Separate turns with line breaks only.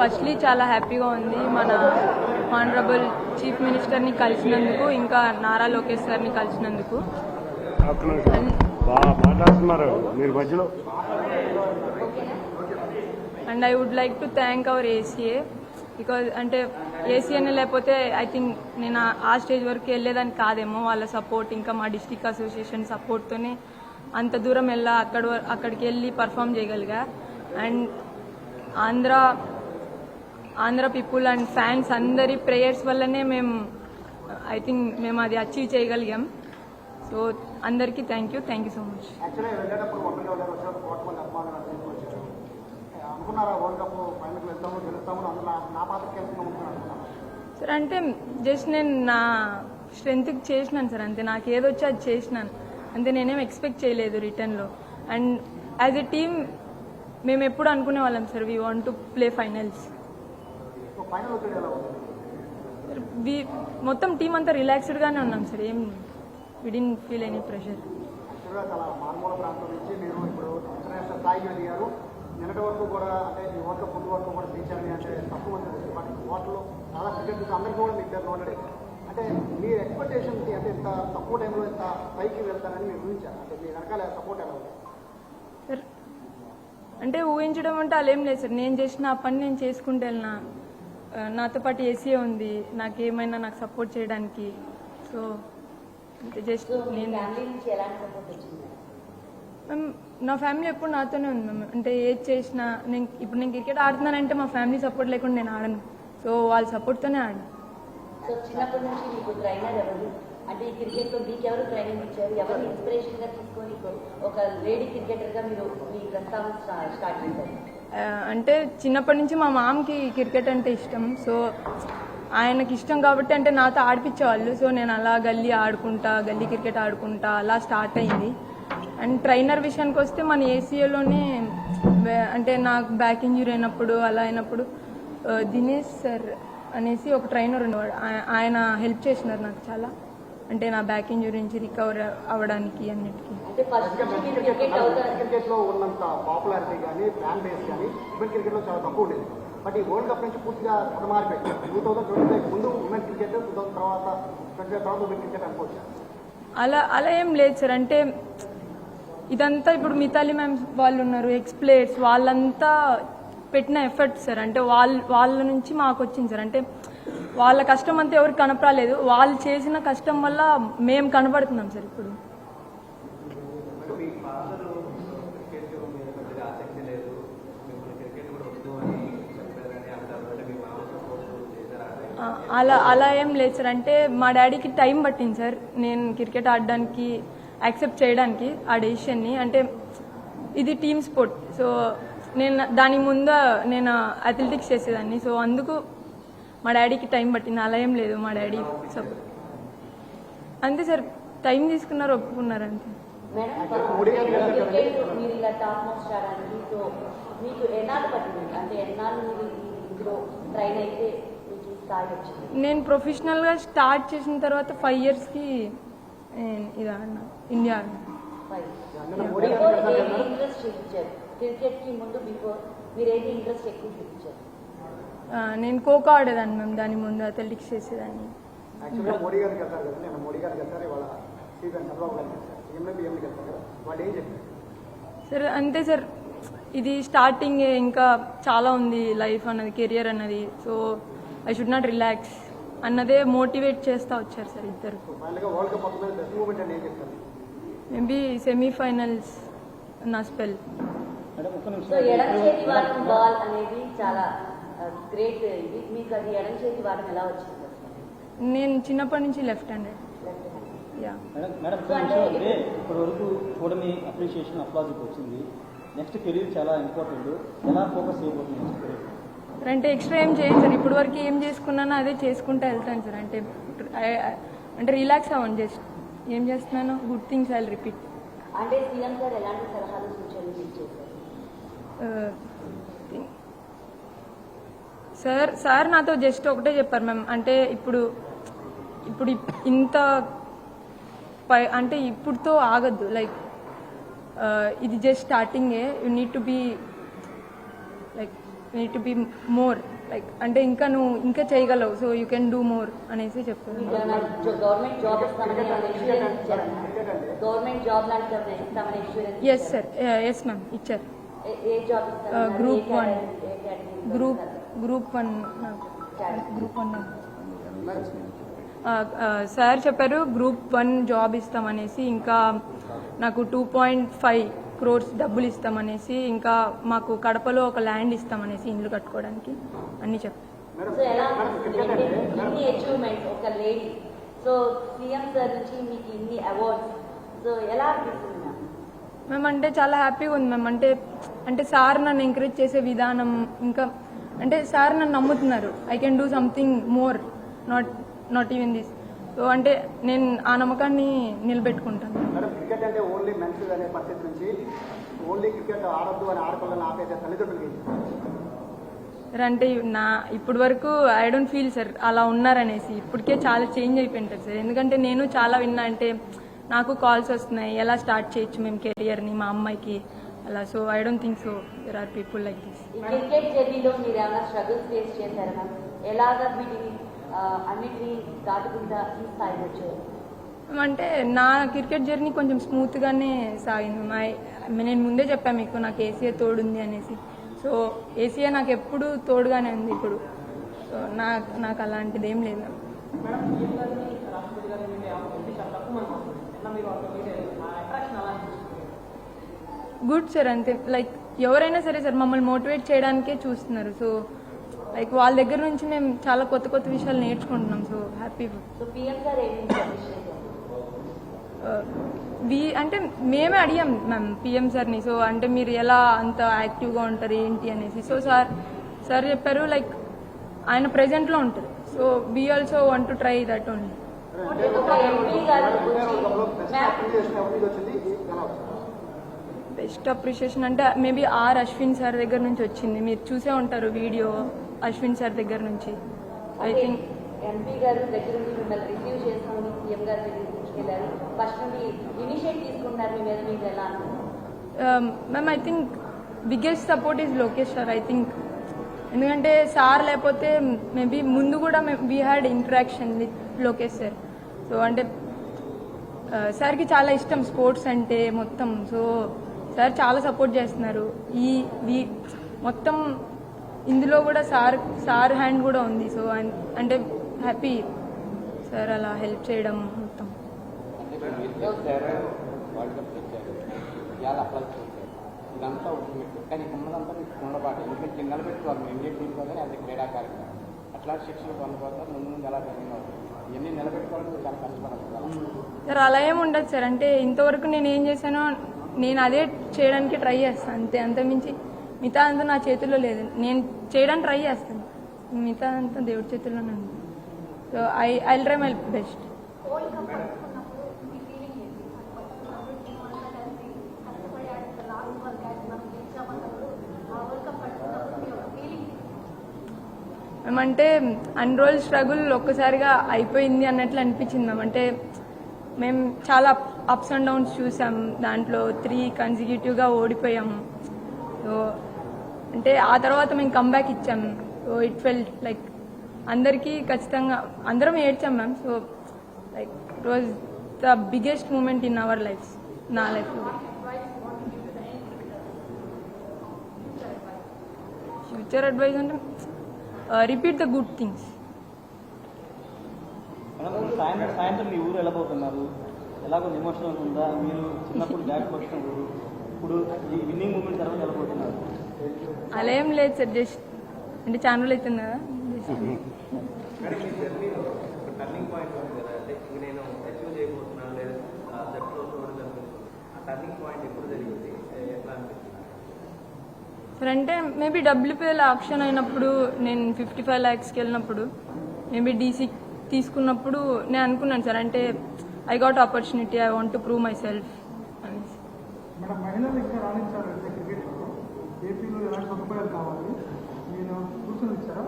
Firstly చాలా హ్యాపీగా ఉంది. మన ఆనరబుల్ చీఫ్ మినిస్టర్ని కలిసినందుకు ఇంకా నారా లోకేష్ గారిని కలిసినందుకు. And I would like to thank our ACA because అంటే ఏసీఏనే లేకపోతే ఐ థింక్ నేను ఆ- స్టేజ్ వరకు వెళ్ళేదాన్ని కాదేమో. వాళ్ళ సపోర్ట్ ఇంకా మా డిస్టిక్ అసోసియేషన్ సపోర్ట్తోనే అంత దూరం వెళ్ళా అక్కడ అక్కడికి వెళ్ళి perform చేయగలిగా. And Andhra Andhra people and fans అందరి ప్రేయర్స్ వల్లనే మేము ఐ థింక్ మేము అది అచీవ్ చేయగలిగాం. సో అందరికీ thank you thank you so much sir అంటే జస్ట్ నేను నా స్ట్రెంగ్త్కి చేసినాను సార్ అంతే. నాకు ఏదొచ్చో అది చేసినాను. అంతే నేనేం ఎక్స్పెక్ట్ చేయలేదు రిటర్న్లో అండ్ యాజ్ ఎ టీమ్ మేము ఎప్పుడు అనుకునే వాళ్ళం sir we want to play finals
so final వచ్చేది ఎలా ఉంది
వి మొత్తం టీం అంతా రిలాక్స్డ్గానే ఉన్నాం సార్. ఏం విడిన్ ఫీల్ ఎనీ ప్రెషర్
యాక్చువల్గా చాలా మారుమూల ప్రాంతం నుంచి మీరు ఇప్పుడు ఇంటర్నేషనల్ స్థాయికి ఎదిగారు నిన్నటి వరకు కూడా అంటే ఈ వరల్డ్ కప్ ముందు వరకు కూడా రీచ్ అంటే తక్కువ మంది వచ్చారు బట్ వాటిలో చాలా క్రికెట్ అందరికీ కూడా మీకు దగ్గర ఉండడే అంటే మీ ఎక్స్పెక్టేషన్కి అంటే ఇంత తక్కువ టైంలో ఇంత పైకి వెళ్తారని మీరు ఊహించారు అంటే మీ వెనకాల సపోర్ట్ ఎలా ఉంది
సార్ అంటే ఊహించడం అంటే అలా ఏం లేదు సార్. నేను చేసిన ఆ పని నేను చేసుకుంటే వెళ్ళినా. నాతో పాటు ఏసీఏ ఉంది. నాకు ఏమైనా నాకు సపోర్ట్ చేయడానికి సో జస్ట్ నేను మ్యామ్ నా ఫ్యామిలీ ఎప్పుడు నాతోనే ఉంది మ్యామ్ అంటే ఏది చేసినా నేను ఇప్పుడు నేను క్రికెట్ ఆడుతున్నానంటే మా ఫ్యామిలీ సపోర్ట్ లేకుండా నేను ఆడను. సో వాళ్ళ సపోర్ట్తోనే ఆడను.
సో చిన్నప్పటి నుంచి మీకు ట్రైనర్ ఎవరు? అంటే ఈ క్రికెట్లో మీకు ఎవరు ట్రైనింగ్ ఇచ్చారు? ఎవరు ఇన్స్పిరేషన్గా తీసుకొని ఒక లేడీ క్రికెటర్గా మీరు మీ ప్రస్తావన స్టా- స్టార్ట్ చేశారు?
అంటే చిన్నప్పటి నుంచి మా మామకి క్రికెట్ అంటే ఇష్టం. సో ఆయనకి ఇష్టం కాబట్టి అంటే నాతో ఆడిపించేవాళ్ళు సో నేను అలా గల్లీ ఆడుకుంటా గల్లీ క్రికెట్ ఆడుకుంటా అలా స్టార్ట్ అయింది. అండ్ ట్రైనర్ విషయానికి వస్తే మన ఏసీఏలోనే అంటే నాకు బ్యాక్ ఇంజురీ అయినప్పుడు అలా అయినప్పుడు దినేష్ సార్ అనేసి ఒక ట్రైనర్ ఉండేవాడు. ఆయన హెల్ప్ చేసినారు నాకు చాలా. అంటే నా బ్యాక్ ఇంజురీ నుంచి రికవర్ అవ్వడానికి అన్నిటికీ.
అంటే ఫస్ట్ నుంచి మీరు క్రికెట్ అవుతారు
క్రికెట్లో ఉన్నంత పాపులారిటీ కానీ ఫ్యాన్ బేస్ కానీ ఉమెన్ క్రికెట్లో చాలా తక్కువ ఉండేది. బట్ ఈ వరల్డ్ కప్ నుంచి పూర్తిగా కొత్త మారిపోయింది టూ థౌసండ్ ట్వంటీ ఫైవ్ ముందు ఉమెన్ క్రికెట్ టూ థౌసండ్ తర్వాత ట్వంటీ ఫైవ్ తర్వాత ఉమెన్ క్రికెట్ అనుకోవచ్చు.
అలా అలా ఏం లేదు సార్. అంటే ఇదంతా ఇప్పుడు మితాలి మ్యామ్ వాళ్ళు ఉన్నారు ఎక్స్ ప్లేయర్స్ వాళ్ళంతా పెట్టిన ఎఫర్ట్ సార్. అంటే వాళ్ళ వాళ్ళ నుంచి మాకు వచ్చింది సార్. అంటే వాళ్ళ కష్టం అంతా ఎవరికి కనపరాలేదు వాళ్ళు చేసిన కష్టం వల్ల మేము కనపడుతున్నాం సార్ ఇప్పుడు. అలా అలా ఏం లేదు సార్. అంటే మా డాడీకి టైం పట్టింది సార్. నేను క్రికెట్ ఆడడానికి యాక్సెప్ట్ చేయడానికి ఆ డెసిషన్ని. అంటే ఇది టీమ్ స్పోర్ట్. సో నేను దాని ముందు నేను అథ్లెటిక్స్ చేసేదాన్ని. సో అందుకు మా డాడీకి టైం పట్టింది. అలా ఏం లేదు మా డాడీ సపోర్ట్ అంతే సార్ టైం తీసుకున్నారు ఒప్పుకున్నారు అంతే నేను ప్రొఫెషనల్గా స్టార్ట్ చేసిన తర్వాత ఫైవ్ ఇయర్స్కి ఇది ఆడినా ఇండియా ఆడినా
ముందు బిఫోర్ మీరు ఇంట్రెస్ట్ ఎక్కువ చూపించారు?
నేను ఖోఖో ఆడేదాన్ని మేము దాని ముందు అథ్లెటిక్స్ చేసేదాన్ని.
యాక్చువల్గా మోడీ గారికి వెళ్తారు కదా నేను మోడీ గారికి వెళ్తారు ఇవాళ సీఎం చంద్రబాబు గారికి వెళ్తారు సీఎంఏ పిఎంకి వెళ్తారు కదా వాళ్ళు ఏం చెప్పారు?
సార్ అంతే సార్ ఇది స్టార్టింగ్ ఇంకా చాలా ఉంది లైఫ్ అన్నది కెరియర్ అన్నది so I should not relax అన్నదే మోటివేట్ చేస్తా వచ్చారు సార్ ఇద్దరు. మేబీ సెమీఫైనల్స్ నా స్పెల్
గ్రేట్ ఇది. మీకు అది ఎడం చేతి ఎలా వచ్చింది?
నేను చిన్నప్పటి నుంచి left handed
hand.
Yeah.
Madam madam
so
ఇంకో
అంటే
ఇప్పటి వరకు చూడని అప్రిషియేషన్ అప్లాజిక్ వచ్చింది. నెక్స్ట్ కెరీర్ చాలా ఇంపార్టెంట్. ఎలా ఫోకస్ చేయబోతుంది నెక్స్ట్ కెరీర్?
సార్ అంటే ఎక్స్ట్రా ఏం చేయను సార్? ఇప్పటి వరకు ఏం చేసుకున్నానో అదే చేసుకుంటూ వెళ్తాను సార్. అంటే అంటే రిలాక్స్ అవ్వండి జస్ట్ ఏం చేస్తున్నానో గుడ్ థింగ్స్ ఐ రిపీట్.
అంటే సీఎం సార్ ఎలాంటి సలహాలు సూచనలు చేశారు
సార్ సార్ నాతో జస్ట్ ఒకటే చెప్పారు మ్యామ్. అంటే ఇప్పుడు ఇప్పుడు ఇప్- ఇంత పై అంటే ఇప్పుడుతో ఆగద్దు. లైక్ ఇది జస్ట్ స్టార్టింగే you need to be like need be more like అంటే ఇంకా నువ్వు ఇంకా చేయగలవు. So you can do more అనేసి
insurance
yes sir yes ma'am ఇచ్చారు.
ఏ category
group? Group one group one sir చెప్పారు గ్రూప్ వన్ జాబ్ ఇస్తామనేసి ఇంకా నాకు టూ పాయింట్ ఫైవ్ క్రోర్స్ డబ్బులు ఇస్తామనేసి ఇంకా మాకు కడపలో ఒక ల్యాండ్ ఇస్తామనేసి ఇల్లు కట్టుకోవడానికి అన్ని చెప్పారు. మేము అంటే చాలా హ్యాపీగా ఉంది మ్యామ్. అంటే అంటే సార్ నన్ను ఎంకరేజ్ చేసే విధానం ఇంకా అంటే సార్ నన్ను నమ్ముతున్నారు. I can do something more not not even this so అంటే నేను ఆ నమ్మకాన్ని నిలబెట్టుకుంటాను.
క్రికెట్ అంటే ఓన్లీ మెన్స్ అనే పరిస్థితి నుంచి ఓన్లీ క్రికెట్ ఆడొద్దు అని ఆడపిల్లలను ఆపేసే తల్లిదండ్రులకి
సార్ అంటే నా ఇప్పటి వరకు ఐ డోంట్ ఫీల్ సార్ అలా ఉన్నారనేసి ఇప్పటికే చాలా చేంజ్ అయిపోయింటారు సార్ ఎందుకంటే నేను చాలా విన్నా అంటే నాకు కాల్స్ వస్తున్నాయి ఎలా స్టార్ట్ చేయొచ్చు మేము కెరియర్ని మా అమ్మాయికి అలా. So I don't think so there are people like this
ఈ క్రికెట్ జర్నీలో మీరు ఏమైనా స్ట్రగుల్స్ ఫేస్ చేశారా మ్యామ్ ఎలాగా వీటిని అన్నిటినీ దాటుకుంటా ఈ స్థాయికి వచ్చారు?
అంటే నా క్రికెట్ జర్నీ కొంచెం స్మూత్ గానే సాగింది. మా నేను ముందే చెప్పాను మీకు నాకు ఏసీఏ తోడుంది అనేసి. సో ఏసీఏ నాకు ఎప్పుడు తోడుగానే ఉంది ఇప్పుడు. సో నాకు నాకు అలాంటిది ఏం లేదు. గుడ్ సార్ అంతే. లైక్ ఎవరైనా సరే సార్ మమ్మల్ని మోటివేట్ చేయడానికే చూస్తున్నారు. సో లైక్ వాళ్ళ దగ్గర నుంచి మేము చాలా కొత్త కొత్త విషయాలు నేర్చుకుంటున్నాం. సో హ్యాపీ వి అంటే మేమే అడిగాం మ్యామ్ పిఎం సార్ని. సో అంటే మీరు ఎలా అంత యాక్టివ్గా ఉంటారు ఏంటి అనేసి. సో సార్ సార్ చెప్పారు లైక్ ఆయన ప్రెజెంట్లో ఉంటారు. So we also want to try that only
ఒక ఎంపీ గారు వచ్చి మ్యామ్
చేసిన ఎవరికి వచ్చింది ఎలా వచ్చింది
బెస్ట్ అప్రిషియేషన్ అంటే మేబీ ఆర్ అశ్విన్ సార్ దగ్గర నుంచి వచ్చింది. మీరు చూసే ఉంటారు వీడియో అశ్విన్ సార్ దగ్గర నుంచి. ఐ థింక్
ఎంపీ గారు దగ్గర నుండి మిమ్మల్ని రిసీవ్ చేసుకుని సీఎం గారి దగ్గరికి తీసుకెళ్ళారు ఫస్ట్ నుండి ఇనిషియేట్ తీసుకున్నారు మీ మీద మీకు ఎలా
ma'am I think biggest support is Lokesh sir I think ఎందుకంటే సార్ లేకపోతే మేబీ ముందు కూడా we had interaction with Lokesh sir so అంటే ఆ, సార్కి చాలా ఇష్టం స్పోర్ట్స్ అంటే మొత్తం. సో సార్ చాలా సపోర్ట్ చేస్తున్నారు. ఈ వీ మొత్తం ఇందులో కూడా సార్ సార్ హ్యాండ్ కూడా ఉంది. సో అంటే హ్యాపీ సార్ అలా హెల్ప్ చేయడం మొత్తం.
ఇదంతా కానీ ఉన్నదంతా మీకు ఉండబాటు ఎందుకంటే మేము టీం అది శిక్షణ ముందు ముందు ఎలా ఇవన్నీ చాలా కష్టపడాలి
సార్ అలా ఏం ఉండదు సార్. అంటే ఇంతవరకు నేను ఏం చేశానో నేను అదే చేయడానికి ట్రై చేస్తాను అంతే. అంతమించి మిగతా అంతా నా చేతుల్లో లేదు. నేను చేయడానికి ట్రై చేస్తాను. మిగతా అంతా దేవుడి చేతుల్లోనే ఉంది. So I I try my best మేమంటే అన్ని రోజులు స్ట్రగుల్ ఒక్కసారిగా అయిపోయింది అన్నట్లు అనిపించింది మ్యామ్ అంటే మేము చాలా అప్స్ అండ్ డౌన్స్ చూసాం. దాంట్లో త్రీ కన్సిక్యూటివ్గా ఓడిపోయాం. సో అంటే ఆ తర్వాత మేము కంబ్యాక్ ఇచ్చాం. సో ఇట్ ఫెల్ట్ లైక్ అందరికీ ఖచ్చితంగా అందరం ఏడ్చాం ma'am so like it was the biggest moment in our life నా లైఫ్లో ఫ్యూచర్ అడ్వైజ్ అంటే రిపీట్ ద గుడ్ థింగ్స్
సాయంత్రం సాయంత్రం మీ ఊరు వెళ్ళబోతున్నారు. ఎలాగో ఎమోషనల్ ఉందా? మీరు చిన్నప్పుడు బ్యాట్ వచ్చిన ఊరు. ఇప్పుడు ఈ విన్నింగ్ మూమెంట్ తర్వాత వెళ్ళబోతున్నారు.
అలా ఏం లేదు సార్ జస్ట్ అంటే రోజులు అవుతుంది కదా. సార్ అంటే మేబీ డబ్ల్యూపీఎల్ ఆప్షన్ అయినప్పుడు నేను ఫిఫ్టీ ఫైవ్ ల్యాక్స్కి వెళ్ళినప్పుడు మేబీ డీసీ తీసుకున్నప్పుడు నేను అనుకున్నాను సార్ అంటే I got opportunity I want to prove myself అనేసి
ఏపీలో ఎలాంటి సదుపాయాలు కావాలి? ఇచ్చారా?